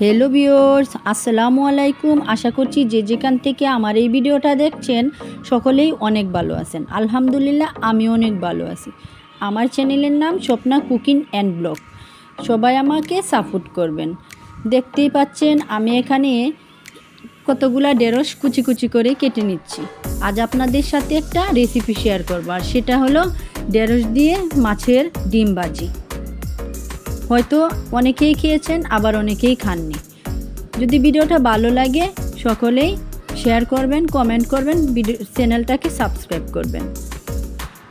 Hello বিয়র্স আসসালামু আলাইকুম। আশা করছি যে যেখান থেকে আমার এই ভিডিওটা দেখছেন, সকলেই অনেক ভালো আছেন। আলহামদুলিল্লাহ আমি অনেক ভালো আছি। আমার চ্যানেলের নাম স্বপ্না কুকিং অ্যান্ড ব্লগ। সবাই আমাকে সাপোর্ট করবেন। দেখতেই পাচ্ছেন, আমি এখানে কতগুলা ঢেঁড়স কুচি কুচি করে কেটে নিচ্ছি। আজ আপনাদের সাথে একটা রেসিপি শেয়ার করব, আর সেটা হলো ঢেঁড়স দিয়ে মাছের ডিম ভাজি। হয়তো অনেকেই খেয়েছেন, আবার অনেকেই খাননি। যদি ভিডিওটা ভালো লাগে, সকলেই শেয়ার করবেন কমেন্ট করবেন ভিডিও চ্যানেলটাকে সাবস্ক্রাইব করবেন।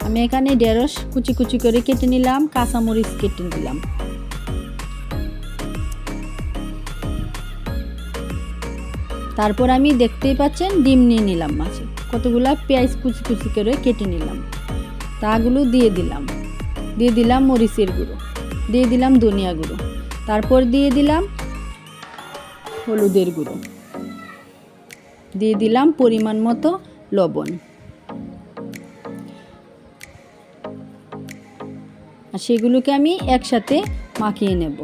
আমি এখানে ঢেঁড়স কুচি কুচি করে কেটে নিলাম, কাঁচামরিচ কেটে নিলাম। তারপর আমি দেখতেই পাচ্ছেন ডিম নিয়ে নিলাম মাছে। কতগুলা পেঁয়াজ কুচি কুচি করে কেটে নিলাম। তাগুলো দিয়ে দিলাম। দিয়ে দিলাম মরিচের গুঁড়ো। দিয়ে দিলাম ধনিয়া গুঁড়ো। তারপর দিয়ে দিলাম হলুদের গুঁড়ো। দিয়ে দিলাম পরিমাণ মতো লবণ। আর সেগুলোকে আমি একসাথে মাখিয়ে নেব।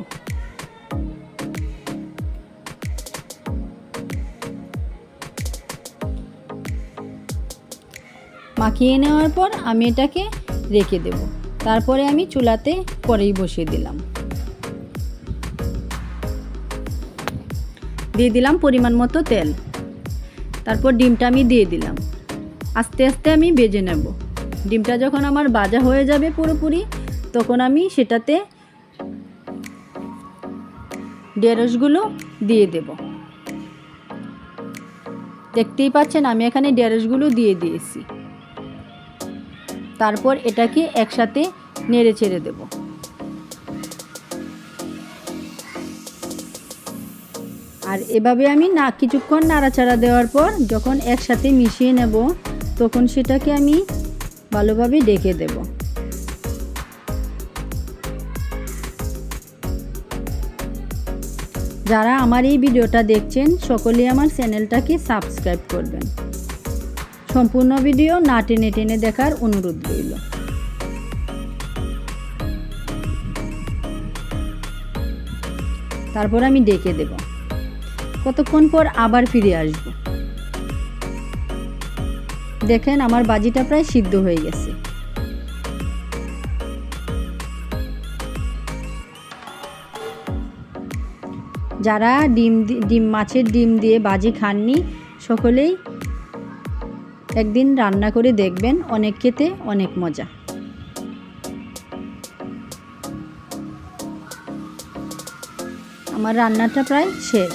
মাখিয়ে নেওয়ার পর আমি এটাকে রেখে দেব। তারপরে আমি চুলাতে কড়াই বসিয়ে দিলাম। দিয়ে দিলাম পরিমাণ মতো তেল। তারপর ডিমটা আমি দিয়ে দিলাম। আস্তে আস্তে আমি বেজে নেব। ডিমটা যখন আমার বাজা হয়ে যাবে পুরোপুরি, তখন আমি সেটাতে ঢেঁড়সগুলো দিয়ে দেব। দেখতেই পাচ্ছেন আমি এখানে ঢেঁড়সগুলো দিয়ে দিয়েছি। তারপর এটাকে একসাথে নেড়ে ছেড়ে দেব। আর এভাবে আমি না, কিছুক্ষণ নাড়াচাড়া দেওয়ার পর যখন একসাথে মিশিয়ে নেব, তখন সেটাকে আমি ভালোভাবে ডেকে দেব। যারা আমার এই ভিডিওটা দেখছেন, সকলেই আমার চ্যানেলটাকে সাবস্ক্রাইব করবেন। সম্পূর্ণ ভিডিও না টেনে টেনে দেখার অনুরোধ রইল। তারপর আমি ডেকে দেব। কতক্ষণ পর আবার ফিরে আসব? দেখেন আমার বাজিটা প্রায় সিদ্ধ হয়ে গেছে। যারা ডিম ডিম মাছের ডিম দিয়ে বাজি খাননি, সকলেই একদিন রান্না করে দেখবেন অনেক খেতে অনেক মজা। আমার রান্নাটা প্রায় শেষ।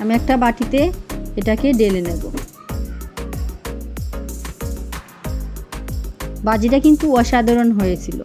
আমি একটা বাটিতে এটাকে ডেলে নেব। বাজিটা কিন্তু অসাধারণ হয়েছিল।